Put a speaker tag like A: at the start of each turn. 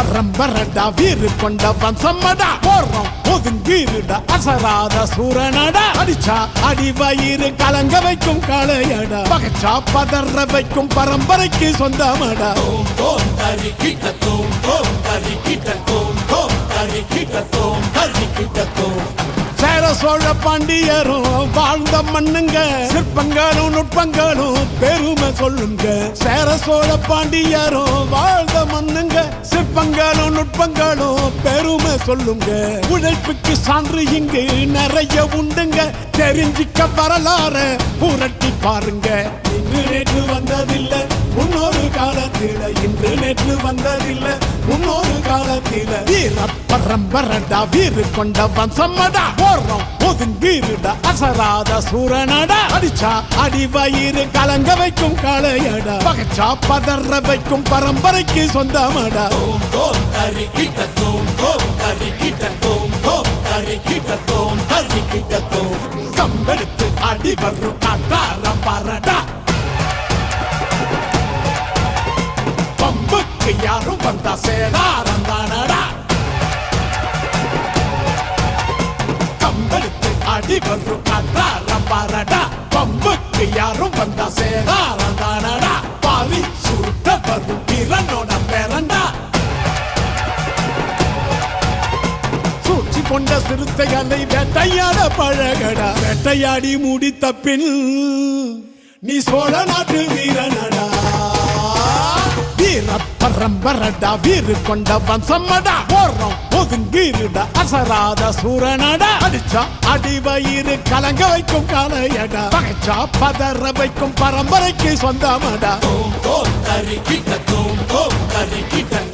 A: பரம்பரடா வீறு கொண்ட வம்சம்மடா போறோம் ஒதுங்கீருடா அசராத சூரனடா. அடிச்சா அடி வயிறு கலங்க வைக்கும் காளையடா. பகச்சா பதற வைக்கும் பரம்பரைக்கு சொந்தமடா.
B: தோம் தோம் தரி கிட்ட தோம்
A: சோழ பாண்டியரும் வாழ்ந்த மண்ணுங்க. சிற்பங்களும் நுட்பங்களும் பெருமை சொல்லுங்க. சேர சோழ பாண்டியரும் வாழ்ந்த மண்ணுங்க. சிற்பங்களும் நுட்பங்களும் பெருமை சொல்லுங்க. உழைப்புக்கு சான்று இங்கு நிறைய உண்டுங்க. தெரிஞ்சிக்க வரலாறு புரட்டி பாருங்க. இன்று நேற்று வந்ததில்லை முன்னோர் காலத்தில இன்று நேற்று வந்ததில்லை. முன்னொரு காலத்தில வீர பரம்பரடா வீறு கொண்ட வம்சம்மடா போடுறோம் ஒதுங்கீருடா அசராத சூரனடா. அடிச்சா அடி வயிறு கலங்க வைக்கும் காளையடா. பகச்சா பதற வைக்கும் பரம்பரைக்கு சொந்தமடா.
B: தோம் தோம் தரி கிட்ட தோம் தோம் தரி கிட்ட தோம் தோம் தரி கிட்ட தோம் தரி கிட்ட தோம்
A: கம்பெடுத்து அடி வரும் காட்டா. யாரும் வந்தா சேதாரம் தானடா கம்பெடுத்து அடி வரும் காட்டார பரடா பம்புக்கு யாரும் வந்தா சேதாரம் தானடா பாரி சுருட்ட வரும் திறனோட பேரண்டா. சூழ்ச்சி கொண்ட சிறுத்தைகளை வேட்டையாட பழகடா. வேட்டையாடி முடித்த பின் நீ சோழ நாட்டு வீரனடா. வீர பரம்பரடா வீரு கொண்ட வம்சம்மடா போறோம் ஒதுங்கீருடா அசராத சூரனடா. அடிச்சா அடி வயிறு கலங்க வைக்கும் காலையடா. பகைச்சா பதற வைக்கும் பரம்பரைக்கு சொந்தமடா.
B: தோம் தோம் தரி கிட்ட தோம் தோம் தரி கிட்ட